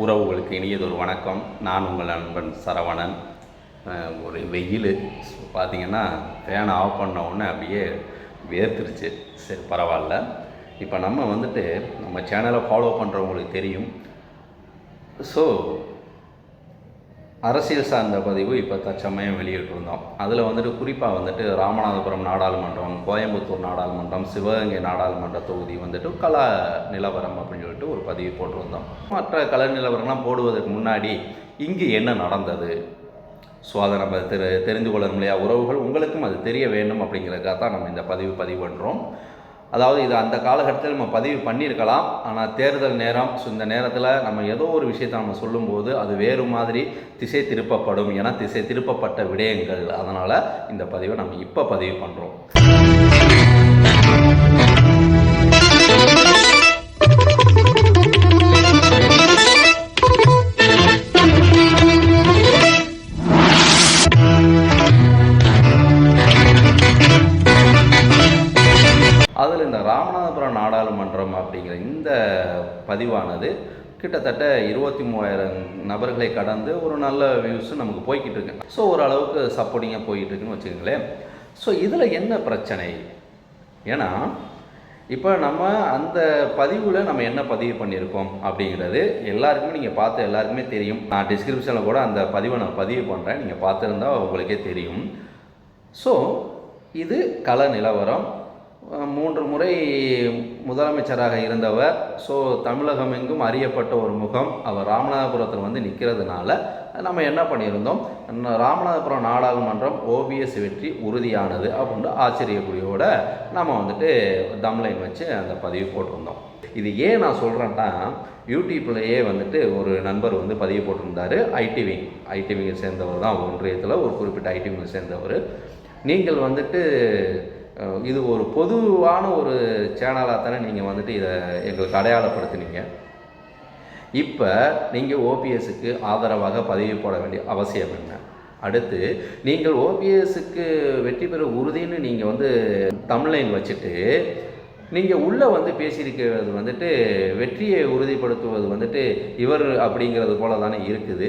உறவுகளுக்கு இனியதொரு வணக்கம். நான் உங்கள் நண்பன் சரவணன். ஒரு வெயில் பார்த்தீங்கன்னா ஃபேனை ஆஃப் பண்ண உடனே அப்படியே வேர்த்துருச்சு. சரி பரவாயில்ல. இப்போ நம்ம வந்துட்டு நம்ம சேனலை ஃபாலோ பண்ணுறவங்களுக்கு தெரியும். ஸோ அரசியல் சார்ந்த பதிவு இப்போ தற்சமயம் வெளியிட்டிருந்தோம். அதில் வந்துட்டு குறிப்பாக வந்துட்டு ராமநாதபுரம் நாடாளுமன்றம் கோயம்புத்தூர் நாடாளுமன்றம் சிவகங்கை நாடாளுமன்ற தொகுதி வந்துட்டு கல நிலவரம் அப்படின்னு சொல்லிட்டு ஒரு பதிவு போட்டிருந்தோம். மற்ற கல நிலவரம்லாம் போடுவதற்கு முன்னாடி இங்கு என்ன நடந்தது? ஸோ அதை நம்ம தெரி தெரிந்து கொள்ளணும் இல்லையா? உறவுகள் உங்களுக்கும் அது தெரிய வேண்டும் அப்படிங்கிறதுக்காக தான் நம்ம இந்த பதிவு பதிவு பண்ணுறோம் அதாவது இது அந்த காலகட்டத்தில் நம்ம பதிவு பண்ணியிருக்கலாம். ஆனால் தேர்தல் நேரம் ஸோ இந்த நேரத்தில் நம்ம ஏதோ ஒரு விஷயத்தை நம்ம சொல்லும்போது அது வேறு மாதிரி திசை திருப்பப்படும் என திசை திருப்பப்பட்ட விடயங்கள். அதனால் இந்த பதிவை நம்ம இப்போ பதிவு பண்ணுறோம் கிட்டத்தட்ட இருபத்தி மூவாயிரம் நபர்களை கடந்து ஒரு நல்ல வியூஸும் நமக்கு போய்கிட்டு இருக்கு. ஸோ ஓரளவுக்கு சப்போர்ட்டிங்காக போய்கிட்டு இருக்குன்னு வச்சுக்கோங்களேன். ஸோ இதில் என்ன பிரச்சனை? ஏன்னா இப்போ நம்ம அந்த பதிவில் நம்ம என்ன பதிவு பண்ணியிருக்கோம் அப்படிங்கிறது எல்லாருக்குமே நீங்கள் பார்த்து எல்லாருக்குமே தெரியும். நான் டிஸ்கிரிப்ஷனில் கூட அந்த பதிவை நான் பதிவு பண்ணுறேன் நீங்கள் பார்த்துருந்தா உங்களுக்கே தெரியும். ஸோ இது கள நிலவரம். மூன்று முறை முதலமைச்சராக இருந்தவர். ஸோ தமிழகம் எங்கும் அறியப்பட்ட ஒரு முகம் அவர் ராமநாதபுரத்தில் வந்து நிற்கிறதுனால நம்ம என்ன பண்ணியிருந்தோம்? ராமநாதபுரம் நாடாளுமன்றம் ஓபிஎஸ் வெற்றி உறுதியானது அப்படின்னு ஆச்சரியக்குடியோட நம்ம வந்துட்டு தம்லைன் வச்சு அந்த பதிவு போட்டிருந்தோம். இது ஏன் நான் சொல்கிறேன்னா யூடியூப்லேயே வந்துட்டு ஒரு நண்பர் வந்து பதிவு போட்டிருந்தாரு. ஐடி விங் ஐடி விங்கை சேர்ந்தவர் தான் ஒன்றியத்தில் ஒரு குறிப்பிட்ட ஐடி விங்கை சேர்ந்தவர். நீங்கள் வந்துட்டு இது ஒரு பொதுவான ஒரு சேனலாக தானே நீங்கள் வந்துட்டு இதை எங்களுக்கு அடையாளப்படுத்தினீங்க. இப்போ நீங்கள் ஓபிஎஸ்க்கு ஆதரவாக பதவி போட வேண்டிய அவசியம் என்ன? அடுத்து நீங்கள் ஓபிஎஸ்க்கு வெற்றி பெற உறுதின்னு நீங்கள் வந்து தமிழ்லைன் வச்சுட்டு நீங்கள் உள்ளே வந்து பேசியிருக்கிறது வந்துட்டு வெற்றியை உறுதிப்படுத்துவது வந்துட்டு இவர் அப்படிங்கிறது போல தானே இருக்குது.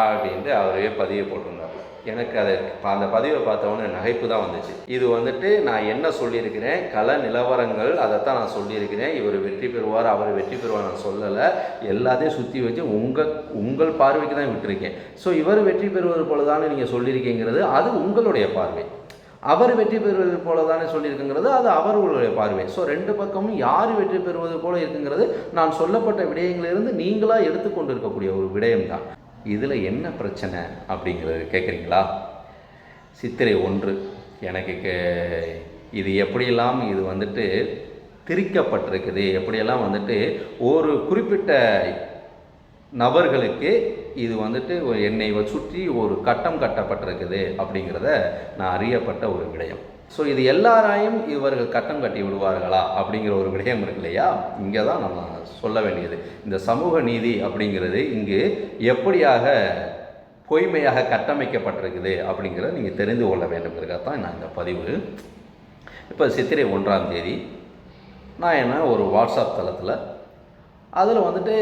அப்படின்ட்டு அவரே பதிவு போட்டிருந்தார். எனக்கு அதை அந்த பதிவை பார்த்தவொன்னே நகைப்பு தான் வந்துச்சு. இது வந்துட்டு நான் என்ன சொல்லியிருக்கிறேன்? கல நிலவரங்கள் அதைத்தான் நான் சொல்லியிருக்கிறேன். இவர் வெற்றி பெறுவார் அவர் வெற்றி பெறுவார் நான் சொல்லலை. எல்லாத்தையும் சுற்றி வச்சு உங்கள் உங்கள் பார்வைக்கு தான் விட்டுருக்கேன். ஸோ இவர் வெற்றி பெறுவது போல தானே நீங்கள் சொல்லியிருக்கீங்கிறது அது உங்களுடைய பார்வை. அவர் வெற்றி பெறுவது போல தானே சொல்லியிருக்குங்கிறது அது அவர்களுடைய பார்வை. ஸோ ரெண்டு பக்கமும் யார் வெற்றி பெறுவது போல இருக்குங்கிறது நான் சொல்லப்பட்ட விடயங்களிலிருந்து நீங்களாக எடுத்துக்கொண்டு இருக்கக்கூடிய ஒரு விடயம் தான் இதில் என்ன பிரச்சனை அப்படிங்கிறது கேட்குறீங்களா சித்திரை ஒன்று. எனக்கு கே இது எப்படியெல்லாம் இது வந்துட்டு திரிக்கப்பட்டிருக்குது எப்படியெல்லாம் வந்துட்டு ஒரு குறிப்பிட்ட நபர்களுக்கு இது வந்துட்டு என்னை சுற்றி ஒரு கட்டம் கட்டப்பட்டிருக்குது அப்படிங்கிறத நான் அறியப்பட்ட ஒரு விடயம். ஸோ இது எல்லாராயும் இவர்கள் கட்டம் கட்டி விடுவார்களா அப்படிங்கிற ஒரு விடயம் இருக்கு இல்லையா? இங்கே தான் நம்ம சொல்ல வேண்டியது. இந்த சமூக நீதி அப்படிங்கிறது இங்கு எப்படியாக பொய்மையாக கட்டமைக்கப்பட்டிருக்குது அப்படிங்கிறத நீங்கள் தெரிந்து கொள்ள வேண்டும் தான் நான் இந்த பதிவு. இப்போ சித்திரை ஒன்றாம் தேதி நான் என்ன ஒரு வாட்ஸ்அப் தளத்தில் அதில் வந்துட்டு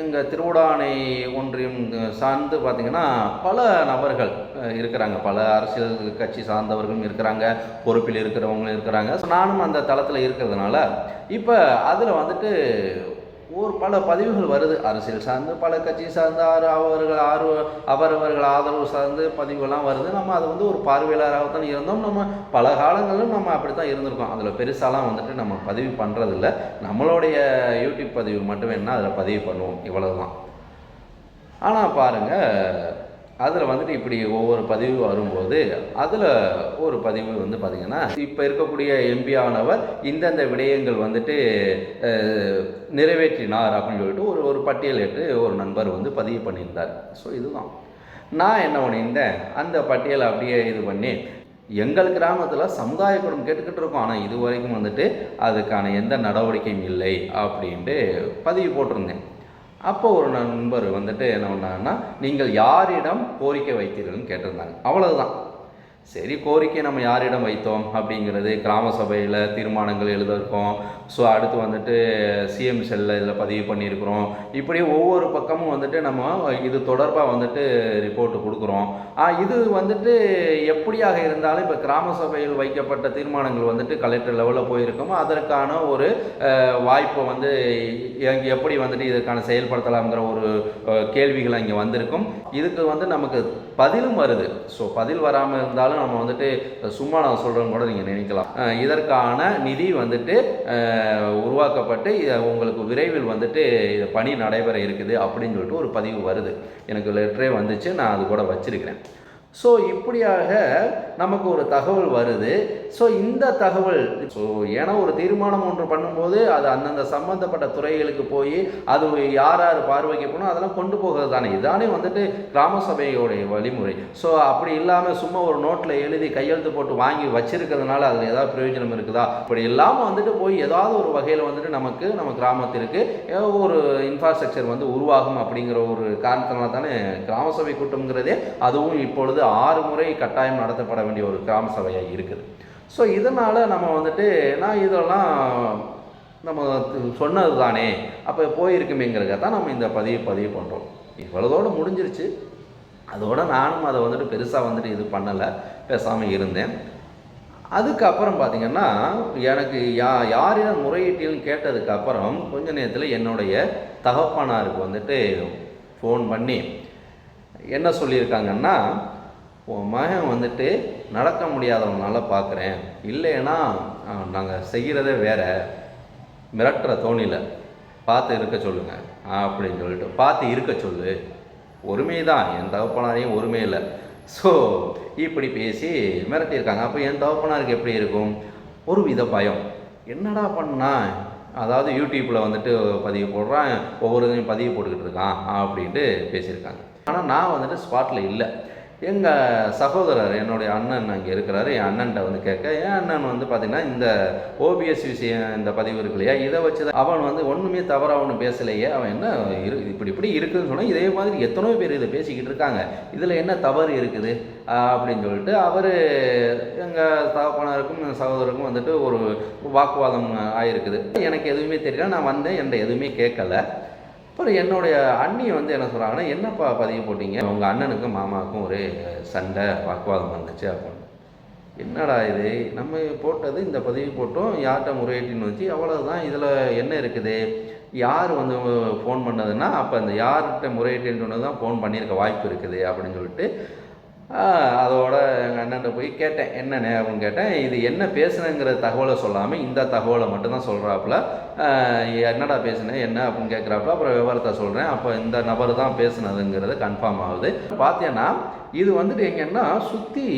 எங்கள் திருவிடானை ஒன்றியம் சார்ந்து பார்த்திங்கன்னா பல நபர்கள் இருக்கிறாங்க. பல அரசியல் கட்சி சார்ந்தவர்களும் இருக்கிறாங்க. பொறுப்பில் இருக்கிறவங்களும் இருக்கிறாங்க. ஸோ நானும் அந்த தளத்தில் இருக்கிறதுனால இப்போ அதில் வந்துட்டு ஒரு பல பதிவுகள் வருது. அரசியல் சார்ந்து பல கட்சி சார்ந்து ஆறு அவர்கள் ஆர்வ அவரவர்கள் ஆதரவு சார்ந்து பதிவுகள்லாம் வருது. நம்ம அது வந்து ஒரு பார்வையாளராகத்தான் இருந்தோம். நம்ம பல காலங்களிலும் நம்ம அப்படி தான் இருந்திருக்கோம். அதில் பெருசாலாம் வந்துட்டு நம்ம பதிவு பண்ணுறதில்ல நம்மளுடைய யூடியூப் பதிவு மட்டும் வேணால் அதில் பதிவு பண்ணுவோம். இவ்வளவுதான். ஆனால் பாருங்கள் அதில் வந்துட்டு இப்படி ஒவ்வொரு பதிவு வரும்போது அதில் ஒரு பதிவு வந்து பார்த்திங்கன்னா இப்போ இருக்கக்கூடிய எம்பி ஆனவர் இந்தந்த விடயங்கள் வந்துட்டு நிறைவேற்றினார் அப்படின்னு சொல்லிட்டு ஒரு ஒரு பட்டியலிட்டு ஒரு நண்பர் வந்து பதிவு பண்ணியிருந்தார். ஸோ இதுதான். நான் என்ன பண்ணியிருந்தேன்? அந்த பட்டியலை அப்படியே இது பண்ணி எங்கள் கிராமத்தில் சமுதாய கூடம் கேட்டுக்கிட்டு இருக்கோம். ஆனால் இது வரைக்கும் வந்துட்டு அதுக்கான எந்த நடவடிக்கையும் இல்லை அப்படின்ட்டு பதிவு போட்டிருந்தேன். அப்போ ஒரு நண்பர் வந்துட்டு என்ன பண்ணாங்கன்னா நீங்கள் யாரிடம் கோரிக்கை வைத்தீர்கள்னு கேட்டிருந்தாங்க அவ்வளவுதான். சரி கோரிக்கை நம்ம யாரிடம் வைத்தோம் அப்படிங்கிறது கிராம சபையில் தீர்மானங்கள் எழுதியிருக்கோம். ஸோ அடுத்து வந்துட்டு சிஎம் செல்லில் இதில் பதிவு பண்ணியிருக்கிறோம். இப்படி ஒவ்வொரு பக்கமும் வந்துட்டு நம்ம இது தொடர்பாக வந்துட்டு ரிப்போர்ட்டு கொடுக்குறோம். இது வந்துட்டு எப்படியாக இருந்தாலும் இப்போ கிராம சபையில் வைக்கப்பட்ட தீர்மானங்கள் வந்துட்டு கலெக்டர் லெவலில் போயிருக்கோமோ. அதற்கான ஒரு வாய்ப்பை வந்து எப்படி வந்துட்டு இதற்கான செயல்படுத்தலாம்ங்கிற ஒரு கேள்விகள் இங்கே வந்திருக்கும். இதுக்கு வந்து நமக்கு பதிலும் வருது. ஸோ பதில் வராமல் இருந்தாலும் நம்ம வந்துட்டு சும்மா நான் சொல்கிறேன்னு கூட நீங்கள் நினைக்கலாம். இதற்கான நிதி வந்துட்டு உருவாக்கப்பட்டு உங்களுக்கு விரைவில் வந்துட்டு இது பணி நடைபெற இருக்குது அப்படின்னு சொல்லிட்டு ஒரு பதிவு வருது. எனக்கு லெட்டரே வந்துச்சு நான் அது கூட வச்சுருக்கிறேன். ஸோ இப்படியாக நமக்கு ஒரு தகவல் வருது. ஸோ இந்த தகவல் ஸோ ஏன்னா ஒரு தீர்மானம் ஒன்று பண்ணும்போது அது அந்தந்த சம்பந்தப்பட்ட துறைகளுக்கு போய் அது யார் யார் பார்வைக்கு போகணும் அதெல்லாம் கொண்டு போகிறது தானே. இதானே வந்துட்டு கிராம சபையோடைய வழிமுறை. ஸோ அப்படி இல்லாமல் சும்மா ஒரு நோட்டில் எழுதி கையெழுத்து போட்டு வாங்கி வச்சிருக்கிறதுனால அதில் ஏதாவது பிரயோஜனம் இருக்குதா? இப்படி இல்லாமல் வந்துட்டு போய் ஏதாவது ஒரு வகையில் வந்துட்டு நமக்கு நம்ம கிராமத்திற்கு ஏதோ ஒரு இன்ஃப்ராஸ்ட்ரக்சர் வந்து உருவாகும் அப்படிங்கிற ஒரு காரணத்தினால தானே கிராம சபை கூட்டம்ங்கிறதே. அதுவும் இப்பொழுது ஆறு முறை கட்டாயம் நடத்தப்பட வேண்டிய ஒரு கிராம சபையாக இருக்குது. ஸோ இதனால் நம்ம வந்துட்டு நான் இதெல்லாம் நம்ம சொன்னது தானே அப்போ போயிருக்குமேங்கிறத தான் நம்ம இந்த பதிவு பதிவு பண்ணுறோம் இவ்வளோதோடு முடிஞ்சிருச்சு. அதோடு நானும் அதை வந்துட்டு பெருசாக வந்துட்டு இது பண்ணலை பேசாமல் இருந்தேன். அதுக்கப்புறம் பார்த்தீங்கன்னா எனக்கு யா யாரிடம் முறையீட்டில்னு கேட்டதுக்கப்புறம் கொஞ்ச நேரத்தில் என்னுடைய தகப்பனாருக்கு வந்துட்டு ஃபோன் பண்ணி என்ன சொல்லியிருக்காங்கன்னா உன் மகன் வந்துட்டு நடக்க முடியாதவனால பார்க்குறேன் இல்லைன்னா நாங்கள் செய்கிறதே வேற. மிரட்டுற தோணியில் பார்த்து இருக்க சொல்லுங்கள் அப்படின்னு சொல்லிட்டு பார்த்து இருக்க சொல்லு. ஒருமை தான் என் தகப்பனாரையும் ஒருமை இல்லை. ஸோ இப்படி பேசி மிரட்டியிருக்காங்க. அப்போ என் தகப்பனாருக்கு எப்படி இருக்கும்? ஒரு வித பயம். என்னடா பண்ணா? அதாவது யூடியூப்பில் வந்துட்டு பதிவு போடுறான். ஒவ்வொரு இதையும் பதிவு போட்டுக்கிட்டு இருக்கான். அப்படின்ட்டு பேசியிருக்காங்க. ஆனால் நான் வந்துட்டு ஸ்பாட்டில் இல்லை. எங்கள் சகோதரர் என்னுடைய அண்ணன் அங்கே இருக்கிறாரு. என் அண்ணன்ட்ட வந்து கேட்க என் அண்ணன் வந்து பார்த்திங்கன்னா இந்த ஓபிஎஸ் விஷயம் இந்த பதிவு இருக்கு இல்லையா? இதை வச்சு தான் அவன் வந்து ஒன்றுமே தவறாக ஒன்று பேசலையே. அவன் என்ன இரு இப்படி இப்படி இருக்குதுன்னு சொன்னால் இதே மாதிரி எத்தனையோ பேர் இதை பேசிக்கிட்டு இருக்காங்க. இதில் என்ன தவறு இருக்குது? அப்படின்னு சொல்லிட்டு அவர் எங்கள் தகப்பனருக்கும் சகோதரருக்கும் வந்துட்டு ஒரு வாக்குவாதம் ஆயிருக்குது. எனக்கு எதுவுமே தெரியல. நான் வந்தேன். என்கிட்ட எதுவுமே கேட்கல. அப்புறம் என்னுடைய அண்ணி வந்து என்ன சொல்கிறாங்கன்னா என்னப்பா பதிவு போட்டீங்க? உங்கள் அண்ணனுக்கும் மாமாவுக்கும் ஒரே சண்டை வாக்குவாதம் வந்துச்சு அப்படின்னு. என்னடா இது? நம்ம போட்டது இந்த பதிவு போட்டோம். யார்கிட்ட முறையீட்டின்னு வச்சு அவ்வளோதான் இதில் என்ன இருக்குது? யார் வந்து ஃபோன் பண்ணதுன்னா அப்போ அந்த யார்கிட்ட முறையீட்டுன்னு சொன்னது தான் ஃபோன் பண்ணியிருக்க வாய்ப்பு இருக்குது அப்படின்னு சொல்லிட்டு அதோட எங்கள் அண்ணன்ட்ட போய் கேட்டேன். என்ன நேரம்னு கேட்டேன். இது என்ன பேசுனேங்கிற தகவலை சொல்லாமல் இந்த தகவலை மட்டும்தான் சொல்கிறாப்புல என்னடா பேசுனேன் என்ன அப்படின்னு கேட்குறாப்புல அப்புறம் விவரத்தை சொல்கிறேன் அப்போ இந்த நபர் தான் பேசுனதுங்கிறது கன்ஃபார்ம் ஆகுது. பார்த்தீங்கன்னா இது வந்துட்டு எங்கன்னா சுற்றி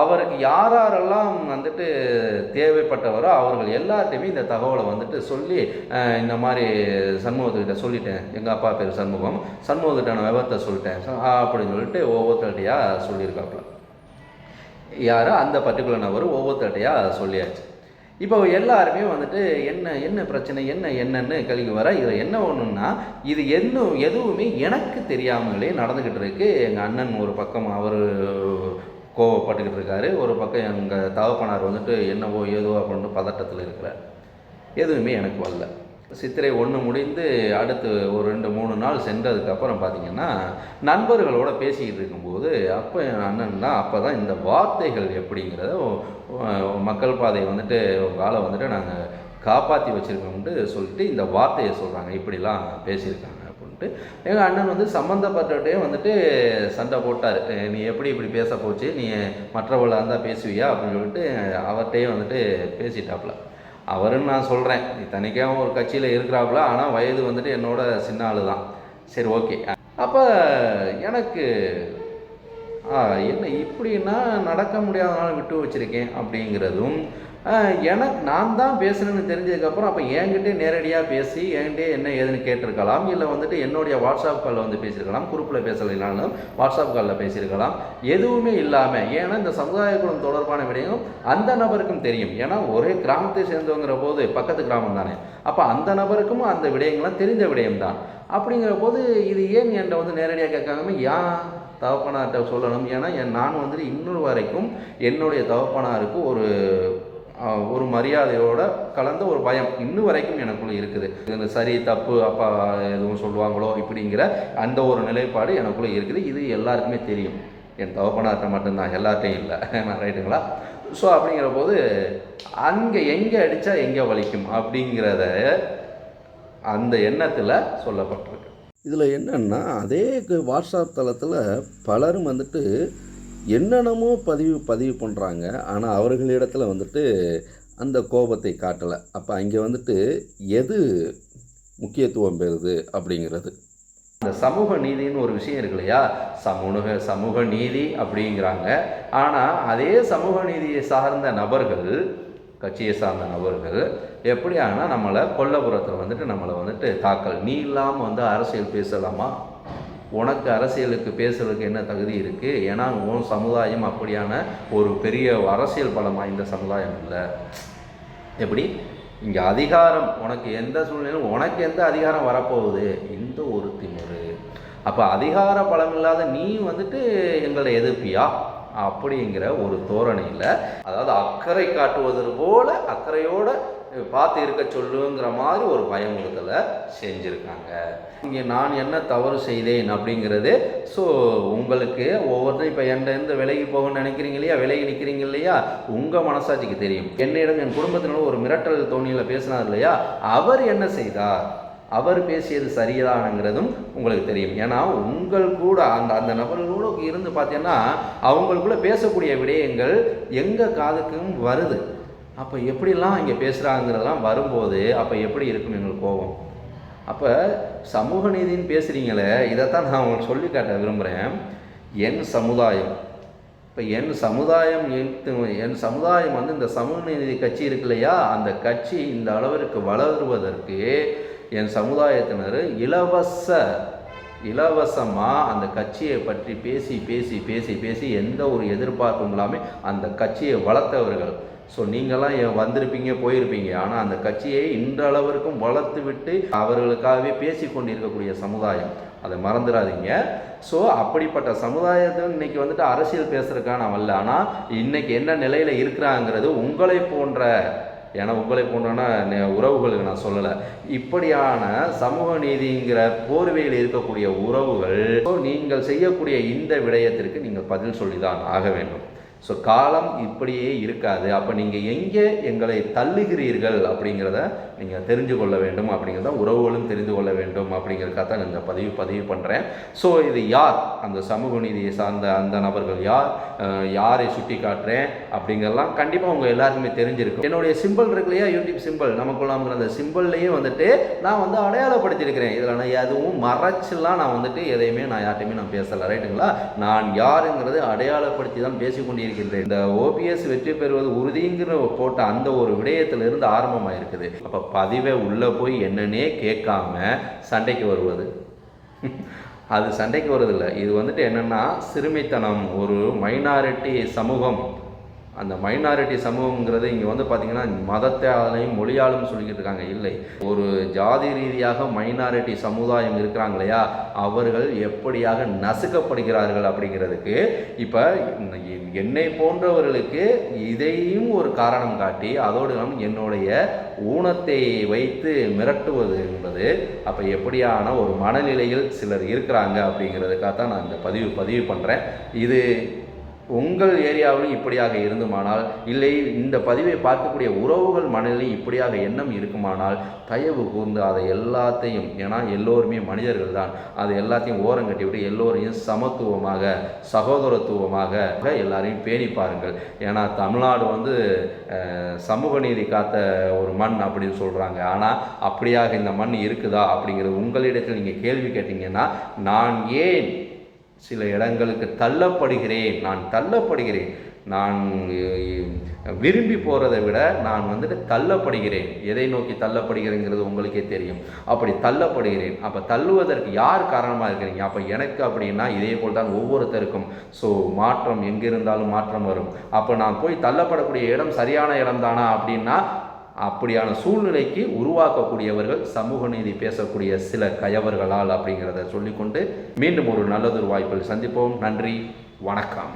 அவருக்கு யார் யாரெல்லாம் வந்துட்டு தேவைப்பட்டவரோ அவர்கள் எல்லாத்தையுமே இந்த தகவலை வந்துட்டு சொல்லி இந்த மாதிரி சண்முகத்துக்கிட்ட சொல்லிட்டேன். எங்கள் அப்பா பேர் சண்முகம். சண்முகத்துக்கிட்ட நான் விவரத்தை சொல்லிட்டேன். அப்படின்னு சொல்லிட்டு ஒவ்வொருத்தட்டையாக சொல்லியிருக்காப்புல. யாரோ அந்த பர்டிகுலர் நபர் ஒவ்வொருத்தட்டையாக சொல்லியாச்சு. இப்போ எல்லாருமே வந்துட்டு என்ன என்ன பிரச்சனை என்ன என்னன்னு கழிவு வர இதில் என்ன ஒன்றுன்னா இது என்ன எதுவுமே எனக்கு தெரியாமலே நடந்துக்கிட்டு இருக்கு. எங்கள் அண்ணன் ஒரு பக்கம் அவர் கோவப்பட்டுக்கிட்டு இருக்காரு. ஒரு பக்கம் எங்கள் தகப்பனார் வந்துட்டு என்னவோ ஏதோ அப்படின்னு பதட்டத்தில் இருக்கிறார். எதுவுமே எனக்கு வரல. சித்திரை ஒன்று முடிந்து அடுத்து ஒரு ரெண்டு மூணு நாள் சென்றதுக்கப்புறம் பார்த்தீங்கன்னா நண்பர்களோட பேசிக்கிட்டு இருக்கும்போது அப்போ என் அண்ணன் தான் அப்போ தான் இந்த வார்த்தைகள் எப்படிங்கிறத மக்கள் பாதை வந்துட்டு காலை வந்துட்டு நாங்கள் காப்பாற்றி வச்சுருக்கோம்ட்டு சொல்லிட்டு இந்த வார்த்தையை சொல்கிறாங்க இப்படிலாம் பேசியிருக்காங்க. அப்படின்ட்டு எங்கள் அண்ணன் வந்து சம்மந்தப்பட்டே வந்துட்டு சண்டை போட்டார். நீ எப்படி இப்படி பேச போச்சு? நீ மற்றவர்களாக இருந்தால் பேசுவியா? அப்படின்னு சொல்லிட்டு அவர்கிட்டயே வந்துட்டு பேசிட்டாப்புல அவருன்னு நான் சொல்கிறேன் இத்தனைக்கும் ஒரு கட்சியில் இருக்கிறாப்புல ஆனால் வயது வந்துட்டு என்னோட சின்ன ஆளு தான் சரி ஓகே. அப்போ எனக்கு ஆ, என்ன இப்படின்னா நடக்க முடியாதனால விட்டு வச்சிருக்கேன் அப்படிங்கிறதும் எனக்கு நான் தான் பேசுகிறேன்னு தெரிஞ்சதுக்கப்புறம் அப்போ என்கிட்டே நேரடியாக பேசி என்கிட்டே என்ன ஏதுன்னு கேட்டிருக்கலாம் இல்லை வந்துட்டு என்னுடைய வாட்ஸ்அப் காலில் வந்து பேசியிருக்கலாம் குரூப்பில் பேசலைனாலும் வாட்ஸ்அப் காலில் பேசியிருக்கலாம். எதுவுமே இல்லாமல் ஏன்னா இந்த சமுதாய தொடர்பான விடயம் அந்த நபருக்கும் தெரியும். ஏன்னா ஒரே கிராமத்தை சேர்ந்தவங்கிற போது பக்கத்து கிராமம் தானே. அப்போ அந்த நபருக்கும் அந்த விடயங்கள்லாம் தெரிந்த விடயம் தான் அப்படிங்கிற போது இது ஏன் என்கிட்ட வந்து நேரடியாக கேட்காம ஏன் தகப்பனார்கிட்ட சொல்லணும். ஏன்னா என் நான் வந்துட்டு இன்னொரு வரைக்கும் என்னுடைய தகப்பனாருக்கு ஒரு ஒரு மரியாதையோட கலந்த ஒரு பயம் இன்னும் வரைக்கும் எனக்குள்ளே இருக்குது. இந்த சரி தப்பு அப்பா எதுவும் சொல்லுவாங்களோ இப்படிங்கிற அந்த ஒரு நிலைப்பாடு எனக்குள்ளே இருக்குது. இது எல்லாருக்குமே தெரியும். என் தகப்பனார்கிட்ட மட்டும்தான் எல்லார்ட்டையும் இல்லை. நான் ரைட்டுங்களா? ஸோ அப்படிங்கிற போது அங்கே எங்கே அடித்தா எங்கே வலிக்கும் அப்படிங்கிறத அந்த எண்ணத்தில் சொல்லப்பட்டிருக்கு. இதில் என்னென்னா அதே வாட்ஸ்அப் தளத்தில் பலரும் வந்துட்டு என்னென்னமோ பதிவு பதிவு பண்ணுறாங்க ஆனால் அவர்களிடத்துல வந்துட்டு அந்த கோபத்தை காட்டலை. அப்போ அங்கே வந்துட்டு எது முக்கியத்துவம் பெறுது அப்படிங்கிறது. இந்த சமூக நீதின்னு ஒரு விஷயம் இருக்கு இல்லையா? சமூக சமூக நீதி அப்படிங்கிறாங்க. ஆனால் அதே சமூக நீதியை சார்ந்த நபர்கள் கட்சியை சார்ந்த நபர்கள் எப்படி ஆனால் நம்மளை கொல்லபுரத்தில் வந்துட்டு நம்மளை வந்துட்டு தாக்கல். நீ இல்லாமல் வந்து அரசியல் பேசலாமா? உனக்கு அரசியலுக்கு பேசுறதுக்கு என்ன தகுதி இருக்குது ஏன்னா உன் சமுதாயம் அப்படியான ஒரு பெரிய அரசியல் பலமாக இந்த சமுதாயம் இல்லை. எப்படி? இங்கே அதிகாரம் உனக்கு எந்த சூழ்நிலையும் உனக்கு எந்த அதிகாரம் வரப்போகுது? இந்த ஒரு திமிரு அப்போ அதிகார பலம் இல்லாத நீ வந்துட்டு எங்களை எதிர்ப்பியா? அப்படிங்கிற ஒரு தோரணையில் அதாவது அக்கறை காட்டுவது போல அக்கறையோட பார்த்து இருக்க சொல்லுங்கிற மாதிரி ஒரு பயமுறுத்தலை செஞ்சுருக்காங்க. இங்கே நான் என்ன தவறு செய்தேன் அப்படிங்கிறது ஸோ உங்களுக்கு ஒவ்வொருத்தரும் இப்போ என்கிட்ட விலகி போகணும்னு நினைக்கிறீங்க இல்லையா? விலகி நிற்கிறீங்க இல்லையா? உங்கள் மனசாட்சிக்கு தெரியும். என்னிடம் என் குடும்பத்தினர் ஒரு மிரட்டல் தோணியில் பேசினார் இல்லையா? அவர் என்ன செய்தார்? அவர் பேசியது சரிதானுங்கிறதும் உங்களுக்கு தெரியும். ஏன்னா உங்கள் கூட அந்த அந்த நபர்களோடு இருந்து பார்த்தீங்கன்னா அவங்களுக்குள்ள பேசக்கூடிய விடயங்கள் எங்கள் காதுக்கும் வருது. அப்போ எப்படிலாம் இங்கே பேசுகிறாங்கிறதெல்லாம் வரும்போது அப்போ எப்படி இருக்கும் எங்களுக்கு கோபம்? அப்போ சமூக நீதின்னு பேசுகிறீங்களே இதைத்தான் நான் உங்களுக்கு சொல்லி காட்ட விரும்புகிறேன் என் சமுதாயம். இப்போ என் சமுதாயம் என் என் சமுதாயம் வந்து இந்த சமூக நீதி கட்சி இருக்கு இல்லையா? அந்த கட்சி இந்த அளவிற்கு வளருவதற்கு என் சமுதாயத்தினர் இலவச இலவசமாக அந்த கட்சியை பற்றி பேசி பேசி பேசி பேசி எந்த ஒரு எதிர்பார்ப்பும் இல்லாமல் அந்த கட்சியை வளர்த்தவர்கள். ஸோ நீங்களாம் வந்திருப்பீங்க போயிருப்பீங்க. ஆனால் அந்த கட்சியை இன்றளவிற்கும் வளர்த்து விட்டு அவர்களுக்காகவே பேசி கொண்டிருக்கக்கூடிய சமுதாயம். அதை மறந்துடாதீங்க. ஸோ அப்படிப்பட்ட சமுதாயத்தை இன்னைக்கு வந்துட்டு அரசியல் பேசுறதுக்காக நான் வரல ஆனால் இன்னைக்கு என்ன நிலையில் இருக்கிறாங்கிறது உங்களை போன்ற ஏன்னா உங்களை போன்றன நெ- உறவுகளுக்கு நான் சொல்லலை. இப்படியான சமூக நீதிங்கிற போர்வையில் இருக்கக்கூடிய உறவுகள் ஸோ நீங்கள் செய்யக்கூடிய இந்த விடயத்திற்கு நீங்கள் பதில் சொல்லி தான் ஆக வேண்டும். ஸோ காலம் இப்படியே இருக்காது. அப்போ நீங்கள் எங்கே எங்களை தள்ளுகிறீர்கள் அப்படிங்கிறத நீங்கள் தெரிஞ்சு கொள்ள வேண்டும். அப்படிங்கிறத உறவுகளும் தெரிந்து கொள்ள வேண்டும் அப்படிங்கிறதுக்காக தான் இந்த பதிவு பதிவு பண்ணுறேன் ஸோ இது யார்? அந்த சமூக நீதியை சார்ந்த அந்த நபர்கள் யார்? யாரை சுட்டி காட்டுறேன் அப்படிங்கிறலாம் கண்டிப்பாக உங்கள் எல்லாருக்குமே தெரிஞ்சிருக்கும். என்னுடைய சிம்பிள் இருக்கு இல்லையா? யூடியூப் சிம்பிள் நமக்குள்ளாங்கிற அந்த சிம்பிள்லேயே வந்துட்டு நான் வந்து அடையாளப்படுத்தியிருக்கிறேன். இதில் நான் எதுவும் மறைச்செல்லாம் நான் வந்துட்டு எதையுமே நான் யார்ட்டையுமே நான் பேசலை. ரைட்டுங்களா நான் யாருங்கிறது அடையாளப்படுத்தி தான் பேசிக்கொண்டே கொண்டிருக்கின்றேன் இந்த ஓபிஎஸ் வெற்றி பெறுவது உறுதிங்கிற போட்ட அந்த ஒரு விடயத்திலிருந்து ஆரம்பமாக இருக்குது அப்போ பதிவை உள்ளே போய் என்னன்னே கேட்காம சண்டைக்கு வருவது. அது சண்டைக்கு வருதில்லை. இது வந்துட்டு என்னென்னா சிறுமித்தனம். ஒரு மைனாரிட்டி சமூகம். அந்த மைனாரிட்டி சமூகங்கிறது இங்கே வந்து பார்த்திங்கன்னா மதத்தாலையும் மொழியாலும் சொல்லிக்கிட்டு இருக்காங்க. இல்லை. ஒரு ஜாதி ரீதியாக மைனாரிட்டி சமுதாயம் இருக்கிறாங்க இல்லையா அவர்கள் எப்படியாக நசுக்கப்படுகிறார்கள் அப்படிங்கிறதுக்கு இப்போ என்னை போன்றவர்களுக்கு இதையும் ஒரு காரணம் காட்டி அதோடு இல்லாமல் என்னுடைய ஊனத்தை வைத்து மிரட்டுவது என்பது அப்போ எப்படியான ஒரு மனநிலையில் சிலர் இருக்கிறாங்க அப்படிங்கிறதுக்காக தான் நான் இந்த பதிவு பதிவு பண்ணுறேன் இது உங்கள் ஏரியாவிலும் இப்படியாக இருந்துமானால் இல்லை இந்த பதிவை பார்க்கக்கூடிய உறவுகள் மனதிலும் இப்படியாக எண்ணம் இருக்குமானால் தயவு கூர்ந்து அதை எல்லாத்தையும் ஏன்னா எல்லோருமே மனிதர்கள் தான் அதை எல்லாத்தையும் ஓரம் கட்டிவிட்டு எல்லோரையும் சமத்துவமாக சகோதரத்துவமாக எல்லாரையும் பேணி பாருங்கள். ஏன்னா தமிழ்நாடு வந்து சமூக நீதி காத்த ஒரு மண் அப்படின்னு சொல்கிறாங்க ஆனால் அப்படியாக இந்த மண் இருக்குதா அப்படிங்கிறது உங்களிடத்தில் நீங்கள் கேள்வி கேட்டீங்கன்னா நான் ஏன் சில இடங்களுக்கு தள்ளப்படுகிறேன் நான் தள்ளப்படுகிறேன். நான் விரும்பி போகிறதை விட நான் வந்துட்டு தள்ளப்படுகிறேன். எதை நோக்கி தள்ளப்படுகிறேங்கிறது உங்களுக்கே தெரியும். அப்படி தள்ளப்படுகிறேன். அப்போ தள்ளுவதற்கு யார் காரணமாக இருக்கிறீங்க? அப்போ எனக்கு அப்படின்னா இதே போல் தான் ஒவ்வொருத்தருக்கும். ஸோ மாற்றம் எங்கே இருந்தாலும் மாற்றம் வரும். அப்போ நான் போய் தள்ளப்படக்கூடிய இடம் சரியான இடம் தானா அப்படின்னா அப்படியான சூழ்நிலைக்கு உருவாக்கக்கூடியவர்கள் சமூக நீதி பேசக்கூடிய சில கயவர்களால் அப்படிங்கிறத சொல்லிக்கொண்டு மீண்டும் ஒரு நல்லதொரு வாய்ப்பில் சந்திப்போம். நன்றி வணக்கம்.